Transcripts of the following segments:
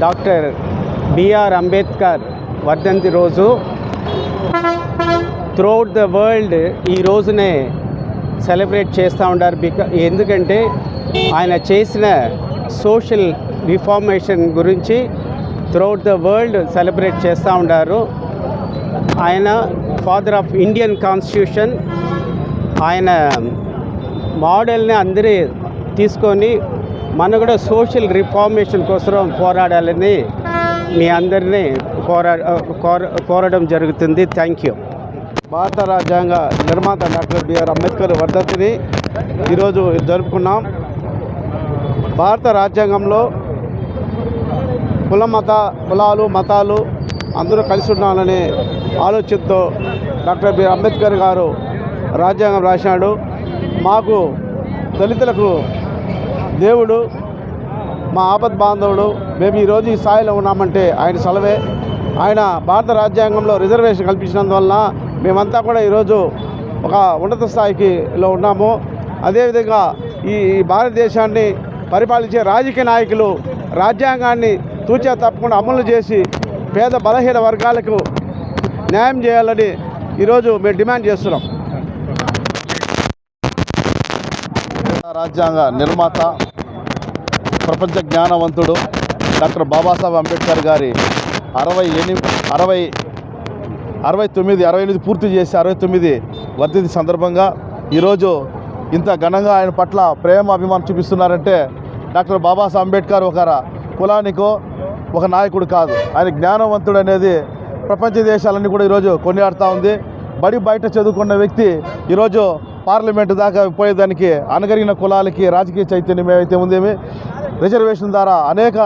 Doctor BR Ambedkar వర్ధంతి రోజు. Throughout the world ఈ రోజునే సెలబ్రేట్ చేస్తూ ఉంటారు బికా ఎందుకంటే ఆయన చేసిన సోషల్ రిఫార్మేషన్ గురించి త్రూఅవుట్ ద వరల్డ్ సెలబ్రేట్ చేస్తూ ఉంటారు ఆయన ఫాదర్ ఆఫ్ ఇండియన్ కాన్స్టిట్యూషన్. ఆయన మోడల్ని అందరి తీసుకొని మనం కూడా సోషల్ రిఫార్మేషన్ కోసం పోరాడాలని మీ అందరినీ కోరా కోర కోరడం జరుగుతుంది. థ్యాంక్ యూ భారత రాజ్యాంగ నిర్మాత డాక్టర్ బిఆర్ అంబేద్కర్ వర్ధంతిని ఈరోజు జరుపుకున్నాం. భారత రాజ్యాంగంలో కుల మత కులాలు మతాలు అందరూ కలిసి ఉండాలనే ఆలోచనతో డాక్టర్ బిఆర్ అంబేద్కర్ గారు రాజ్యాంగం రాశాడు. మాకు దళితులకు దేవుడు మా ఆపద్ బాంధవుడు మేము ఈరోజు ఈ స్థాయిలో ఉన్నామంటే ఆయన సెలవే. ఆయన భారత రాజ్యాంగంలో రిజర్వేషన్ కల్పించినందువలన మేమంతా కూడా ఈరోజు ఒక ఉన్నత స్థాయికిలో ఉన్నాము. అదేవిధంగా ఈ ఈ భారతదేశాన్ని పరిపాలించే రాజకీయ నాయకులు రాజ్యాంగాన్ని తూచా తప్పకుండా అమలు చేసి పేద బలహీన వర్గాలకు న్యాయం చేయాలని ఈరోజు మేము డిమాండ్ చేస్తున్నాం. రాజ్యాంగ నిర్మాత ప్రపంచ జ్ఞానవంతుడు డాక్టర్ బాబాసాహెబ్ అంబేద్కర్ గారి అరవై ఎనిమిది అరవై అరవై తొమ్మిది అరవై ఎనిమిది పూర్తి చేసి అరవై తొమ్మిది వర్ధింది సందర్భంగా ఈరోజు ఇంత ఘనంగా ఆయన పట్ల ప్రేమ అభిమానం చూపిస్తున్నారంటే డాక్టర్ బాబాసాహెబ్ అంబేద్కర్ ఒక కులానికో ఒక నాయకుడు కాదు. ఆయన జ్ఞానవంతుడు అనేది ప్రపంచ దేశాలన్నీ కూడా ఈరోజు కొనియాడుతూ ఉంది. బడి బయట చదువుకున్న వ్యక్తి ఈరోజు పార్లమెంటు దాకా పోయేదానికి అనగరిగిన కులాలకి రాజకీయ చైతన్యం ఏమైతే ఉందేమి రిజర్వేషన్ ద్వారా అనేక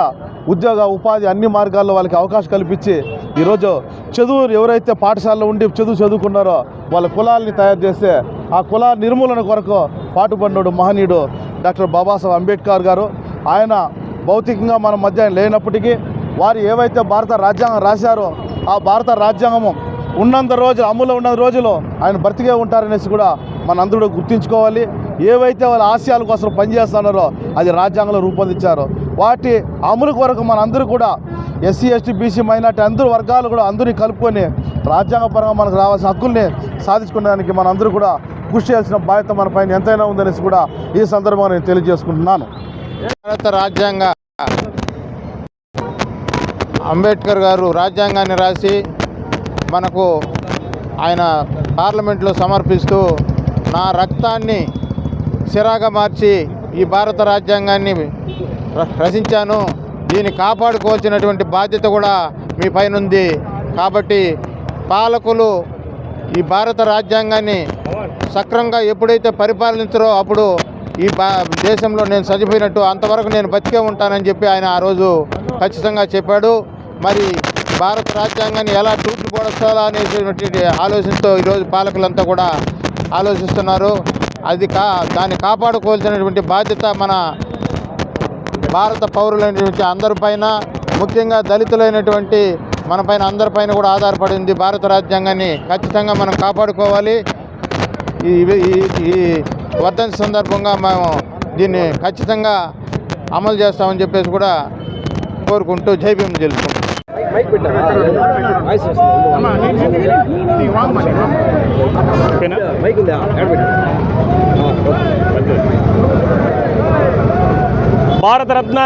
ఉద్యోగ ఉపాధి అన్ని మార్గాల్లో వాళ్ళకి అవకాశం కల్పించి ఈరోజు చదువు ఎవరైతే పాఠశాలలో ఉండి చదువు చదువుకున్నారో వాళ్ళ కులాలని తయారు చేస్తే ఆ కుల నిర్మూలన కొరకు పాటుపడినోడు మహనీయుడు డాక్టర్ బాబాసాహెబ్ అంబేద్కర్ గారు. ఆయన భౌతికంగా మన మధ్య లేనప్పటికీ వారు ఏవైతే భారత రాజ్యాంగం రాశారో ఆ భారత రాజ్యాంగము ఉన్నంత రోజు అమలు ఉన్న రోజులు ఆయన బ్రతికే ఉంటారనేసి కూడా మనందరూ గుర్తుంచుకోవాలి. ఏవైతే వాళ్ళ ఆశయాల కోసం పనిచేస్తున్నారో అది రాజ్యాంగంలో రూపొందించారో. వాటి అమలు కొరకు మనందరూ కూడా ఎస్సీ ఎస్టీ బీసీ మైనార్టీ అందరూ వర్గాలు కూడా అందరినీ కలుపుకొని రాజ్యాంగపరంగా మనకు రావాల్సిన హక్కుల్ని సాధించుకోవడానికి మనందరూ కూడా కృషి చేయాల్సిన బాధ్యత మన పైన ఎంతైనా ఉందనేసి కూడా ఈ సందర్భంగా నేను తెలియజేసుకుంటున్నాను. భారత రాజ్యాంగ అంబేద్కర్ గారు రాజ్యాంగాన్ని రాసి మనకు ఆయన పార్లమెంట్లో సమర్పిస్తూ నా రక్తాన్ని సిరాగా మార్చి ఈ భారత రాజ్యాంగాన్ని ర- రచించాను. దీన్ని కాపాడుకోవాల్సినటువంటి బాధ్యత కూడా మీ పైన ఉంది కాబట్టి పాలకులు ఈ భారత రాజ్యాంగాన్ని సక్రంగా ఎప్పుడైతే పరిపాలించరో అప్పుడు ఈ బా దేశంలో నేను చనిపోయినట్టు అంతవరకు నేను బతికే ఉంటానని చెప్పి ఆయన ఆ రోజు ఖచ్చితంగా చెప్పాడు. మరి భారత రాజ్యాంగాన్ని ఎలా తూర్పు పొడస్తాలా అనేటువంటి ఆలోచనతో ఈరోజు పాలకులంతా కూడా ఆలోచిస్తున్నారు. అది కా దాన్ని కాపాడుకోవాల్సినటువంటి బాధ్యత మన భారత పౌరులైనటువంటి అందరిపైన ముఖ్యంగా దళితులైనటువంటి మన పైన అందరిపైన కూడా ఆధారపడింది భారత రాజ్యాంగాన్ని. ఖచ్చితంగా మనం కాపాడుకోవాలి. ఈ ఈ- ఈ సందర్భంగా మేము దీన్ని ఖచ్చితంగా అమలు చేస్తామని చెప్పేసి కూడా కోరుకుంటూ జై భీమ్ తెలుసుకుంటాం భారతరత్న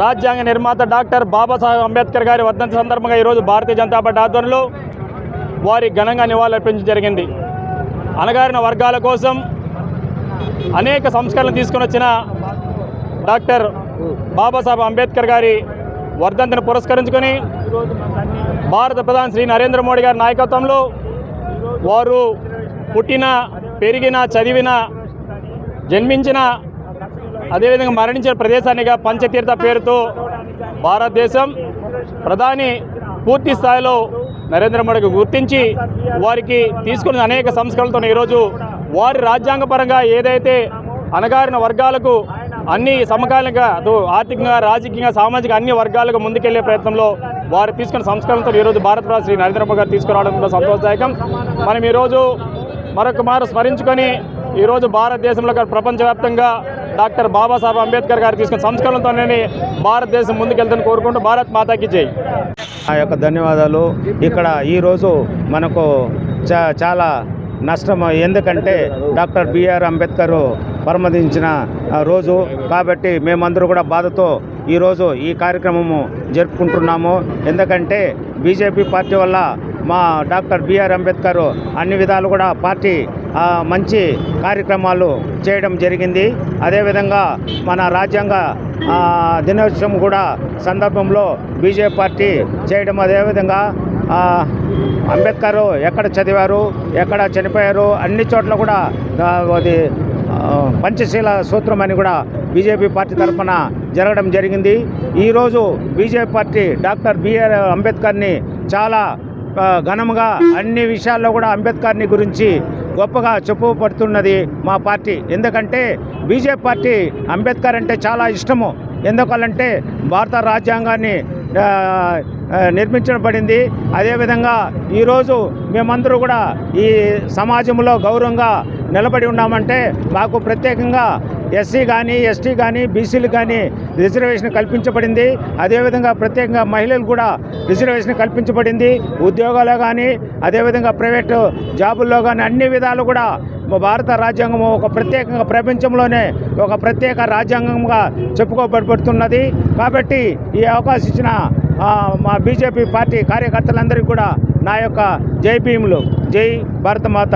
రాజ్యాంగ నిర్మాత డాక్టర్ బాబాసాహెబ్ అంబేద్కర్ గారి వర్ధంతి సందర్భంగా ఈరోజు భారతీయ జనతా పార్టీ ఆధ్వర్యంలో వారి ఘనంగా నివాళులర్పించడం జరిగింది. అణగారిన వర్గాల కోసం అనేక సంస్కరణలు తీసుకొని వచ్చిన డాక్టర్ బాబాసాహెబ్ అంబేద్కర్ గారి వర్ధంతిని పురస్కరించుకొని భారత ప్రధాని శ్రీ నరేంద్ర మోడీ గారి నాయకత్వంలో వారు పుట్టిన పెరిగిన చదివిన జన్మించిన అదేవిధంగా మరణించిన ప్రదేశాన్నిగా పంచతీర్థ పేరుతో భారతదేశం ప్రధాని పూర్తి స్థాయిలో నరేంద్ర మోడీకి గుర్తించి వారికి తీసుకున్న అనేక సంస్కరణలతో ఈరోజు వారి రాజ్యాంగపరంగా ఏదైతే అణగారిన వర్గాలకు అన్ని సమకాలీనంగా ఆర్థికంగా రాజకీయంగా సామాజిక అన్ని వర్గాలకు ముందుకెళ్ళే ప్రయత్నంలో వారు తీసుకున్న సంస్కరణతో ఈరోజు భారత ప్రధాని శ్రీ నరేంద్ర మోదీ గారు తీసుకురావడం కూడా సంతోషదాయకం. మనం ఈరోజు మరొక మారు స్మరించుకొని ఈరోజు భారతదేశంలో ప్రపంచవ్యాప్తంగా డాక్టర్ బాబాసాహెబ్ అంబేద్కర్ గారు తీసుకున్న సంస్కరణలతోనే భారతదేశం ముందుకెళ్తుందని కోరుకుంటూ భారత్ మాతాకి జై. ఆ యొక్క ధన్యవాదాలు. ఇక్కడ ఈరోజు మనకు చాలా నష్టం. ఎందుకంటే డాక్టర్ బిఆర్ అంబేద్కర్ పరమదించిన రోజు. కాబట్టి మేమందరూ కూడా బాధతో ఈరోజు ఈ కార్యక్రమము జరుపుకుంటున్నాము. ఎందుకంటే బీజేపీ పార్టీ వల్ల మా డాక్టర్ బిఆర్ అంబేద్కర్ అన్ని విధాలు కూడా పార్టీ మంచి కార్యక్రమాలు చేయడం జరిగింది. అదేవిధంగా మన రాజ్యాంగ దినోత్సవం కూడా సందర్భంలో బీజేపీ పార్టీ చేయడం. అదేవిధంగా అంబేద్కర్ ఎక్కడ చదివారు ఎక్కడ చనిపోయారు అన్ని చోట్ల కూడా అది పంచశీల సూత్రం అని కూడా బీజేపీ పార్టీ తరఫున జరగడం జరిగింది. ఈరోజు బీజేపీ పార్టీ డాక్టర్ బిఆర్ అంబేద్కర్ని చాలా ఘనముగా అన్ని విషయాల్లో కూడా అంబేద్కర్ని గురించి గొప్పగా చెప్పుపడుతున్నది మా పార్టీ. ఎందుకంటే బీజేపీ పార్టీ అంబేద్కర్ అంటే చాలా ఇష్టము. ఎందుకంటే భారత రాజ్యాంగాన్ని నిర్మించబడింది. అదేవిధంగా ఈరోజు మేమందరూ కూడా ఈ సమాజంలో గౌరవంగా నిలబడి ఉన్నామంటే మాకు ప్రత్యేకంగా ఎస్సీ కానీ ఎస్టీ కానీ బీసీలు కానీ రిజర్వేషన్ కల్పించబడింది. అదేవిధంగా ప్రత్యేకంగా మహిళలు కూడా రిజర్వేషన్ కల్పించబడింది. ఉద్యోగాల్లో కానీ అదేవిధంగా ప్రైవేటు జాబుల్లో కానీ అన్ని విధాలు కూడా మా భారత రాజ్యాంగం ఒక ప్రత్యేకంగా ప్రపంచంలోనే ఒక ప్రత్యేక రాజ్యాంగంగా చెప్పుకోబడుతున్నది. కాబట్టి ఈ అవకాశం ఇచ్చిన మా బీజేపీ పార్టీ కార్యకర్తలందరికీ కూడా నా యొక్క జై భీములు. జై భారత మాత.